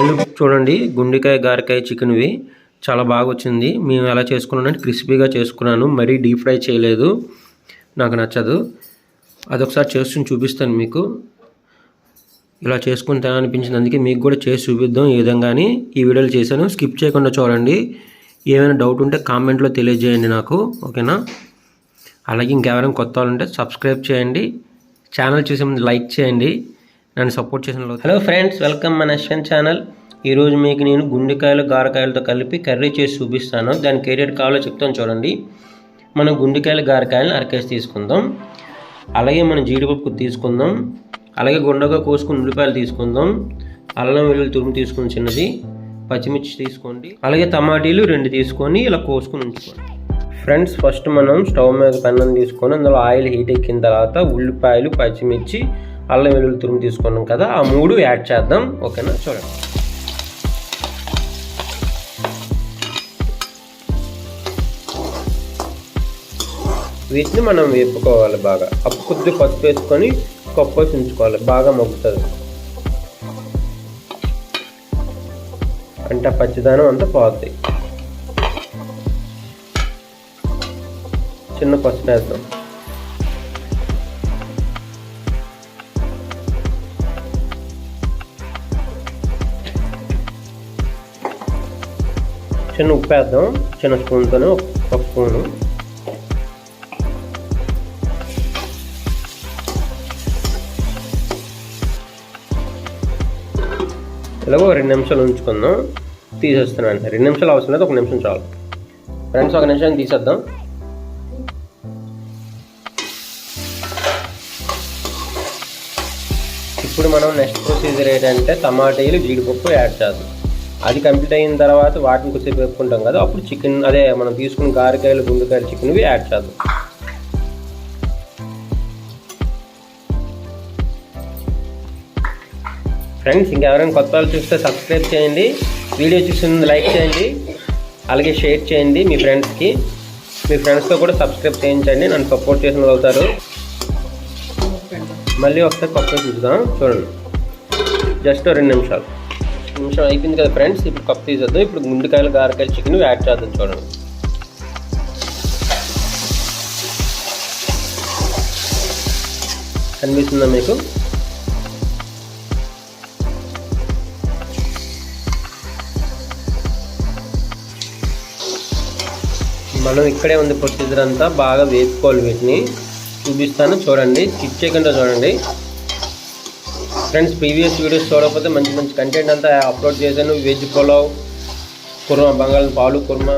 పైన చూడండి గుండెకాయ గారకాయ చికెన్వి. చాలా బాగా వచ్చింది మేము ఎలా చేసుకున్నానంటే క్రిస్పీగా చేసుకున్నాను. మరీ డీప్ ఫ్రై చేయలేదు. నాకు నచ్చదు. అదొకసారి చేసుకుని చూపిస్తాను మీకు. ఇలా చేసుకుని అనిపించింది? అందుకే మీకు కూడా చేసి చూపిద్దాం ఈ విధంగానే. ఈ వీడియోలు చేశాను. స్కిప్ చేయకుండా చూడండి. ఏమైనా డౌట్ ఉంటే కామెంట్లో తెలియజేయండి నాకు. ఓకేనా? అలాగే ఇంకెవరైనా కొత్త వాళ్ళుంటే సబ్స్క్రైబ్ చేయండి. ఛానల్ చూసే ముందు లైక్ చేయండి. నన్ను సపోర్ట్ చేసిన హలో ఫ్రెండ్స్ వెల్కమ్ మన అశ్వన్ ఛానల్. ఈరోజు మీకు నేను గుండెకాయలు గారకాయలతో కలిపి కర్రీ చేసి చూపిస్తాను. దానికి ఏరియట్ కావాలో చెప్తాను చూడండి. మనం గుండెకాయలు గారకాయలను అరకేసి తీసుకుందాం. అలాగే మనం జీడిపప్పు తీసుకుందాం. అలాగే గుండగా కోసుకుని ఉల్లిపాయలు తీసుకుందాం. అల్లం వెల్లుల్లి తురుము తీసుకుని చిన్నది. పచ్చిమిర్చి తీసుకోండి. అలాగే టమాటీలు రెండు తీసుకొని ఇలా కోసుకుని ఉంచుకోండి. ఫ్రెండ్స్ ఫస్ట్ మనం స్టవ్ మీద పెన్నం తీసుకొని అందులో ఆయిల్ హీట్ ఎక్కిన తర్వాత ఉల్లిపాయలు పచ్చిమిర్చి అల్లం వెల్లుల్లి తురుము తీసుకున్నాం కదా ఆ మూడు యాడ్ చేద్దాం. ఓకేనా? చూడండి. వీటిని మనం వేపుకోవాలి బాగా. అప్పు కొద్ది పసుపు వేసుకొని కొప్పసి ఉంచుకోవాలి బాగా మగ్గుతుంది. అంటే ఆ పచ్చిదానం అంతా పోద్ది. చిన్న పసుపు వేద్దాం. చిన్న ఉప్పు వేద్దాం. చిన్న స్పూన్తోనే ఒక స్పూను. ఎలాగో రెండు నిమిషాలు ఉంచుకుందాం. తీసేస్తున్నాను. రెండు నిమిషాలు అవసరం లేదు ఒక నిమిషం చాలు. ఫ్రెండ్స్ ఒక నిమిషం తీసేద్దాం. ఇప్పుడు మనం నెక్స్ట్ ప్రొసీజర్ ఏంటంటే టమాటాలు జీడిపప్పు యాడ్ చేద్దాం. అది కంప్లీట్ అయిన తర్వాత వాటిని కొద్దిసేపు వేపుకుంటాం కదా అప్పుడు చికెన్ అదే మనం తీసుకున్న గారకాయలు గుండెకాయలు చికెన్వి యాడ్ చేద్దాం. ఫ్రెండ్స్ ఇంకెవరైనా కొత్త వాళ్ళు చూస్తే సబ్స్క్రైబ్ చేయండి. వీడియో చూసిన లైక్ చేయండి. అలాగే షేర్ చేయండి మీ ఫ్రెండ్స్కి. మీ ఫ్రెండ్స్తో కూడా సబ్స్క్రైబ్ చేయించండి. నన్ను సపోర్ట్ చేసిన వాళ్ళు అవుతారు. మళ్ళీ ఒకసారి కప్పు చూద్దాం. చూడండి. జస్ట్ రెండు నిమిషాలు. నిమిషం అయిపోయింది కదా ఫ్రెండ్స్. ఇప్పుడు కప్పు తీసేద్దాం. ఇప్పుడు గుండెకాయలు గారకాయలు చికెన్ యాడ్ చేద్దాం చూడండి. కనిపిస్తుందా మీకు? మనం ఇక్కడే ఉంది ప్రొసీజర్ అంతా. బాగా వేసుకోవాలి వీటిని. చూపిస్తాను. చూడండి. స్కిప్ చేయకుండా చూడండి. ఫ్రెండ్స్ ప్రీవియస్ వీడియోస్ చూడకపోతే మంచి మంచి కంటెంట్ అంతా అప్లోడ్ చేశాను. వెజ్ పులావ్ కుర్మా బంగాళం పాలు కుర్మా.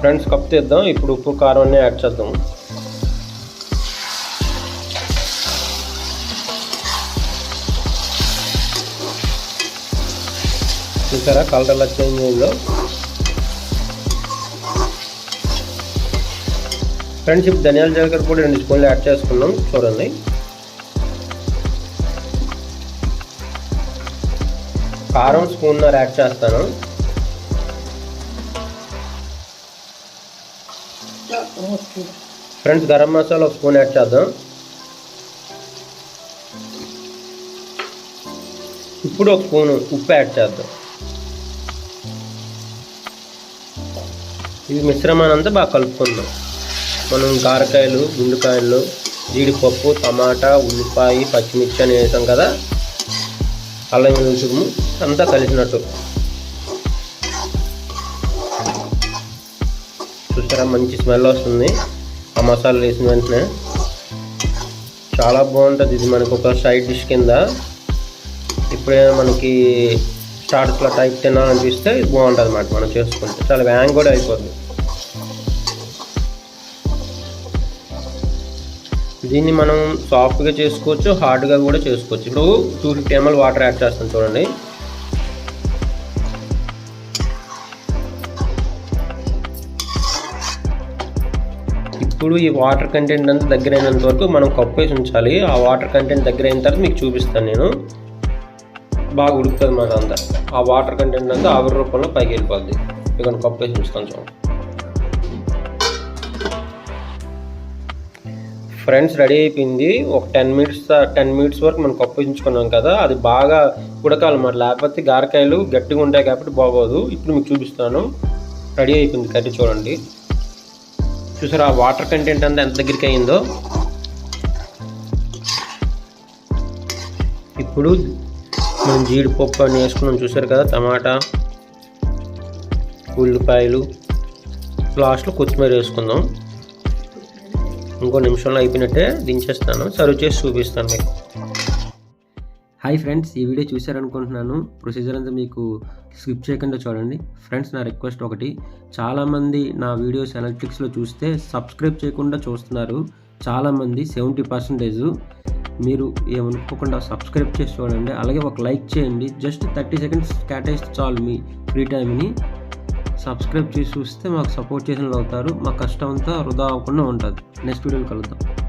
ఫ్రెండ్స్ కప్ తీద్దాం. ఇప్పుడు ఉప్పు కారం అన్నీ యాడ్ చేద్దాం. చూసారా? కలర్ ఎలా చేంజ్ అయిందో. ఫ్రెండ్స్ ఇప్పుడు ధనియాల జీలకర్ర కూడా రెండు స్పూన్లు యాడ్ చేసుకున్నాం. చూడండి. కారం స్పూన్నర యాడ్ చేస్తాను. ఫ్రెండ్స్ గరం మసాలా ఒక స్పూన్ యాడ్ చేద్దాం. ఇప్పుడు ఒక స్పూను ఉప్పు యాడ్ చేద్దాం. ఇది మిశ్రమానంతా అంతా బాగా కలుపుకుందాం. మనం కారకాయలు గుండెకాయలు జీడిపప్పు టమాటా ఉల్లిపాయ పచ్చిమిర్చి అని వేసాం కదా? అల్లం వెల్లుల్లి అంతా కలిసినట్టు. చూసారా? మంచి స్మెల్ వస్తుంది. ఆ మసాలా వేసిన వెంటనే. చాలా బాగుంటుంది ఇది మనకు ఒక సైడ్ డిష్ కింద. ఇప్పుడైనా మనకి స్టార్ట్స్లో టైప్ తినాలనిపిస్తే ఇది బాగుంటుంది అన్నమాట మనం చేసుకుంటే. చాలా వ్యాంగ్ కూడా అయిపోతుంది దీన్ని మనం సాఫ్ట్గా చేసుకోవచ్చు హార్డ్గా కూడా చేసుకోవచ్చు. ఇప్పుడు two fifty ML water add చేస్తాం చూడండి. ఇప్పుడు ఈ వాటర్ కంటెంట్ అంతా దగ్గర అయినంత వరకు మనం కప్పు వేసి ఉంచాలి. ఆ వాటర్ కంటెంట్ దగ్గర అయిన తర్వాత మీకు చూపిస్తాను నేను. బాగా ఉడుకుతుంది మాట అంతా. ఆ వాటర్ కంటెంట్ అంతా ఆవిరి రూపంలో పైకి వెళ్ళిపోద్ది. ఇక్కడ కప్పు వేసి ఉంచుతాను చూడండి. ఫ్రెండ్స్ రెడీ అయిపోయింది. ఒక టెన్ మినిట్స్ టెన్ మినిట్స్ వరకు మనం కప్పించుకున్నాం కదా అది బాగా ఉడకాలన్నమాట లేకపోతే గారకాయలు గట్టిగా ఉంటాయి కాబట్టి బాగోదు. ఇప్పుడు మీకు చూపిస్తాను. రెడీ అయిపోయింది కర్రీ చూడండి. చూసారా ఆ వాటర్ కంటెంట్ అంతా ఎంత దగ్గరికి అయిందో? ఇప్పుడు మనం జీడిపప్పు అని వేసుకున్నాం చూసారు కదా టమాటా ఉల్లిపాయలు లాస్ట్లో కొత్తిమీర వేసుకుందాం. ఇంకో నిమిషంలో అయిపోయినట్టే దించేస్తాను. సర్వ్ చేసి చూపిస్తాను మీకు. హాయ్ ఫ్రెండ్స్ ఈ వీడియో చూశారనుకుంటున్నాను. ప్రొసీజర్ అంతా మీకు స్కిప్ చేయకుండా చూడండి. ఫ్రెండ్స్ నా రిక్వెస్ట్ ఒకటి. చాలామంది నా వీడియోస్ అనలిటిక్స్లో చూస్తే సబ్స్క్రైబ్ చేయకుండా చూస్తున్నారు. చాలామంది సెవెంటీ పర్సెంటేజ్ మీరు ఏమనుకోకుండా సబ్స్క్రైబ్ చేసి చూడండి. అలాగే ఒక లైక్ చేయండి. జస్ట్ థర్టీ సెకండ్స్ కేటాయిస్తే చాలు మీ ఫ్రీ టైంని సబ్స్క్రైబ్ చేసి చూస్తే మాకు సపోర్ట్ చేసిన అవుతారు. మా కష్టం అంతా వృధా అవ్వకుండా ఉంటుంది. నెక్స్ట్ వీడియోలో కలుద్దాం.